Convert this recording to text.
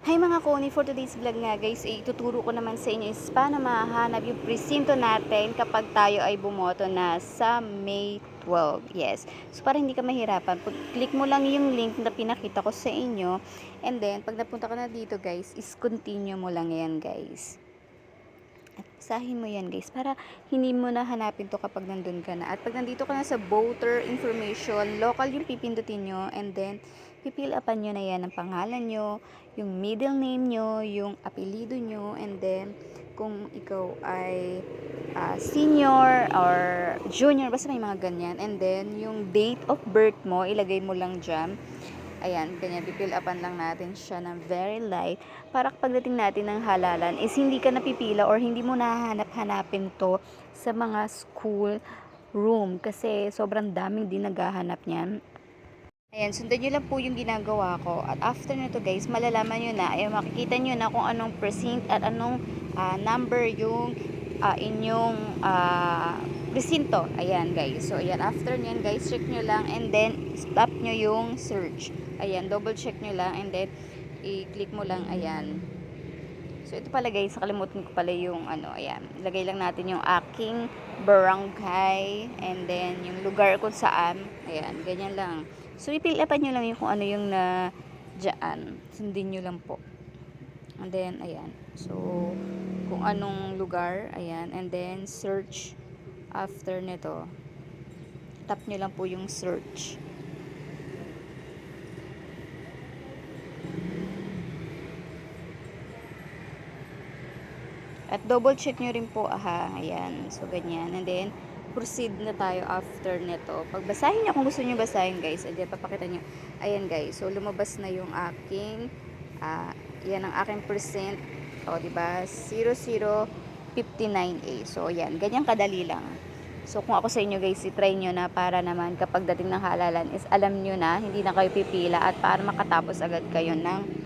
Hi mga Koni, for today's vlog nga guys, eh, ituturo ko naman sa inyo is paano mahanap yung presinto natin kapag tayo ay bumoto na sa May 12. Yes. So para hindi ka mahirapan, pag- click mo lang yung link na pinakita ko sa inyo and then pag napunta ka na dito guys, is continue mo lang yan guys. At basahin mo yan guys para hindi mo na hanapin to kapag nandun ka na. At pag nandito ka na sa voter information, local yung pipindutin nyo and then pipil upan nyo na yan ang pangalan nyo, yung middle name nyo, yung apelido nyo, and then kung ikaw ay ah, senior or junior, basta may mga ganyan. And then yung date of birth mo, ilagay mo lang dyan. Ayan, ganyan, pipil upan lang natin siya ng very light para pagdating natin ng halalan is hindi ka napipila or hindi mo nahanap-hanapin to sa mga school room kasi sobrang daming din naghahanap niyan. Ayan, sundan nyo lang po yung ginagawa ko. At after nito guys, malalaman nyo na, ay makikita nyo na kung anong precinct at anong ah, number yung ah, inyong ah, presinto. Ayan guys. So ayan, after nyan guys, check nyo lang and then stop nyo yung search. Ayan, double check nyo lang and then i-click mo lang, ayan. So ito pala guys, nakalimutan ko pala yung ano, ayan. Ilagay lang natin yung aking barangay and then yung lugar kung saan. Ayan, ganyan lang. So ipilipan nyo lang yung kung ano yung na dyan. Sundin nyo lang po. And then, ayan. So, kung anong lugar, ayan. And then, search after nito. Tap nyo lang po yung search. At double check nyo rin po, aha, ayan. So, ganyan. And then, proceed na tayo after nito. Pagbasahin nyo, kung gusto nyo basahin, guys, then, papakita nyo. Ayan, guys. So, lumabas na yung aking, ah, yan ang aking percent. O, diba? 0059A. So, yan. Ganyan kadali lang. So, kung ako sa inyo, guys, itry nyo na para naman kapag dating ng halalan is alam nyo na, hindi na kayo pipila at para makatapos agad kayo ng